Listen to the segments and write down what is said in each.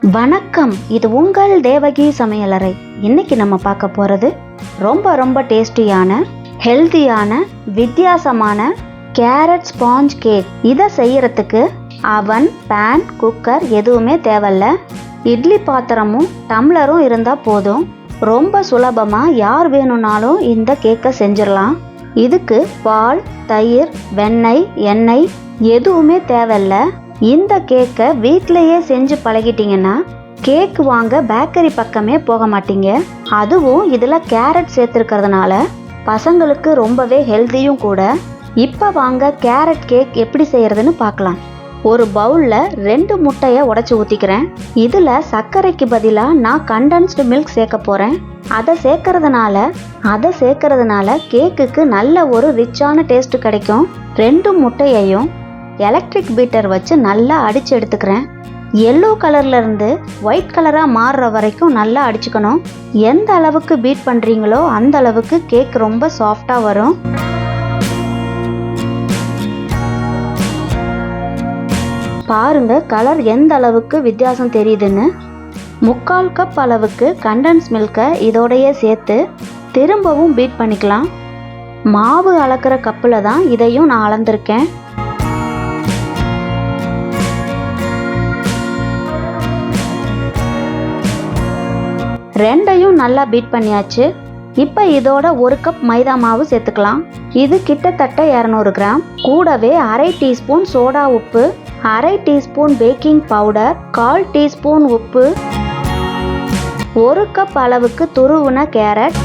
வணக்கம். இது உங்கள் தேவகி சமையலறை. இன்னைக்கு நம்ம பார்க்க போகிறது ரொம்ப ரொம்ப டேஸ்டியான ஹெல்த்தியான வித்தியாசமான கேரட் ஸ்பாஞ்ச் கேக். இதை செய்யறதுக்கு அவன் பேன் குக்கர் எதுவுமே தேவையில்ல. இட்லி பாத்திரமும் டம்ளரும் இருந்தால் போதும். ரொம்ப சுலபமாக யார் வேணும்னாலும் இந்த கேக்கை செஞ்சிடலாம். இதுக்கு பால் தயிர் வெண்ணெய் எண்ணெய் எதுவுமே தேவையில்ல. இந்த கேக்கை வீட்டிலையே செஞ்சு பழகிட்டீங்கன்னா கேக் வாங்க பேக்கரி பக்கமே போக மாட்டீங்க. அதுவும் இதில் கேரட் சேர்த்துருக்கிறதுனால பசங்களுக்கு ரொம்பவே ஹெல்த்தியும் கூட. இப்போ வாங்க கேரட் கேக் எப்படி செய்கிறதுன்னு பார்க்கலாம். ஒரு பவுலில் ரெண்டு முட்டையை உடச்சி ஊற்றிக்கிறேன் இதில் சர்க்கரைக்கு பதிலாக நான் கண்டென்ஸ்டு மில்க் சேர்க்க போகிறேன். அதை சேர்க்கறதுனால அதை சேர்க்கறதுனால கேக்குக்கு நல்ல ஒரு ரிச்சான டேஸ்ட் கிடைக்கும். ரெண்டு முட்டையையும் எலக்ட்ரிக் பீட்டர் வச்சு நல்லா அடித்து எடுத்துக்கிறேன். எல்லோ கலர்லேருந்து ஒயிட் கலராக மாறுற வரைக்கும் நல்லா அடிச்சுக்கணும். எந்த அளவுக்கு பீட் பண்ணுறீங்களோ அந்த அளவுக்கு கேக் ரொம்ப சாஃப்டாக வரும். பாருங்க கலர் எந்த அளவுக்கு வித்தியாசம் தெரியுதுன்னு. முக்கால் கப் அளவுக்கு கண்டன்ஸ் மில்கை இதோடையே சேர்த்து திரும்பவும் பீட் பண்ணிக்கலாம். மாவு அளக்கிற கப்பில் தான் இதையும் நான் அளந்திருக்கேன். ரெண்டையும் நல்லா பீட் பண்ணியாச்சு. இப்போ இதோட ஒரு கப் மைதா மாவு சேர்த்துக்கலாம். இது கிட்டத்தட்ட இரநூறு கிராம். கூடவே அரை டீஸ்பூன் சோடா உப்பு அரை டீஸ்பூன் பேக்கிங் பவுடர் கால் டீஸ்பூன் உப்பு ஒரு கப் அளவுக்கு துருவுன கேரட்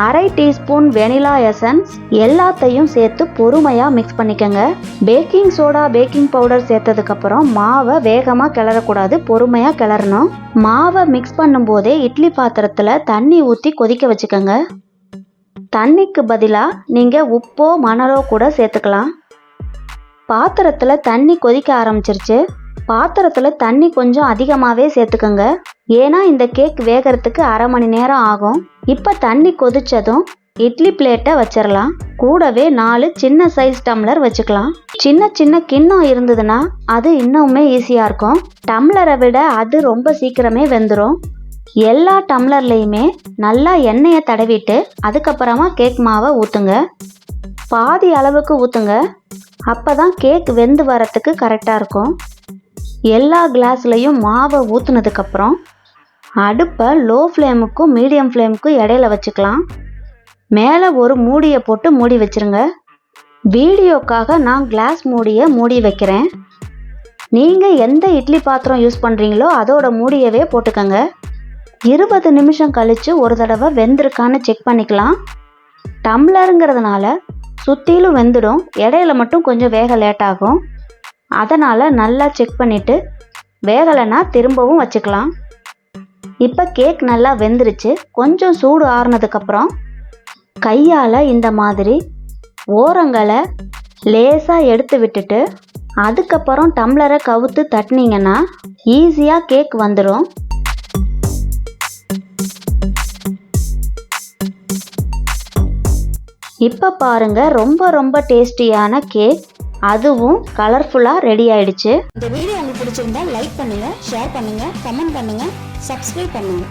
அரை டீஸ்பூன் வெனிலா எசன்ஸ் எல்லாத்தையும் சேர்த்து பொறுமையாக மிக்ஸ் பண்ணிக்கோங்க. பேக்கிங் சோடா பேக்கிங் பவுடர் சேர்த்ததுக்கப்புறம் மாவை வேகமாக கிளறக்கூடாது பொறுமையாக கிளறணும். மாவை மிக்ஸ் பண்ணும்போதே இட்லி பாத்திரத்தில் தண்ணி ஊற்றி கொதிக்க வச்சுக்கோங்க. தண்ணிக்கு பதிலாக நீங்கள் உப்போ மணலோ கூட சேர்த்துக்கலாம். பாத்திரத்தில் தண்ணி கொதிக்க ஆரம்பிச்சிருச்சு. பாத்திரத்தில் தண்ணி கொஞ்சம் அதிகமாகவே சேர்த்துக்கோங்க. ஏன்னா இந்த கேக் வேகிறதுக்கு அரை மணி நேரம் ஆகும். இப்போ தண்ணி கொதிச்சதும் இட்லி பிளேட்டை வச்சிடலாம் கூடவே நாலு சின்ன சைஸ் டம்ளர் வச்சுக்கலாம். சின்ன சின்ன கிண்ணம் இருந்ததுன்னா அது இன்னுமே ஈஸியாக இருக்கும். டம்ளரை விட அது ரொம்ப சீக்கிரமே வெந்துடும் எல்லா டம்ளர்லேயுமே நல்லா எண்ணெயை தடவிட்டு அதுக்கப்புறமா கேக் மாவை ஊற்றுங்க பாதி அளவுக்கு ஊற்றுங்க அப்போ தான் கேக் வெந்து வரத்துக்கு கரெக்டாக இருக்கும். எல்லா கிளாஸ்லேயும் மாவை ஊற்றுனதுக்கப்புறம் அடுப்பை லோ ஃப்ளேமுக்கும் மீடியம் ஃப்ளேமுக்கும் இடையில வச்சுக்கலாம். மேலே ஒரு மூடியை போட்டு மூடி வச்சிருங்க. வீடியோக்காக நான் கிளாஸ் மூடியை மூடி வைக்கிறேன். நீங்கள் எந்த இட்லி பாத்திரம் யூஸ் பண்ணுறீங்களோ அதோட மூடியவே போட்டுக்கோங்க. இருபது நிமிஷம் கழித்து ஒரு தடவை வெந்திருக்கான்னு செக் பண்ணிக்கலாம். டம்ளருங்கிறதுனால சுற்றிலும் வெந்துடும். இடையில மட்டும் கொஞ்சம் வேக லேட் ஆகும். அதனால் நல்லா செக் பண்ணிவிட்டு வேகலைன்னா திரும்பவும் வச்சுக்கலாம். இப்போ கேக் நல்லா வெந்துருச்சு. கொஞ்சம் சூடு ஆறுனதுக்கப்புறம் கையால் இந்த மாதிரி ஓரங்களை லேசாக எடுத்து விட்டுட்டு அதுக்கப்புறம் டம்ளரை கவுத்து தட்டினீங்கன்னா ஈஸியாக கேக் வந்துடும் இப்போ பாருங்க ரொம்ப ரொம்ப டேஸ்டியான கேக் அதுவும் கலர்ஃபுல்லாக ரெடி ஆயிடுச்சு. இந்த வீடியோ உங்களுக்கு பிடிச்சிருந்தா லைக் பண்ணுங்க ஷேர் பண்ணுங்க கமெண்ட் பண்ணுங்க சப்ஸ்கிரைப் பண்ணுங்க.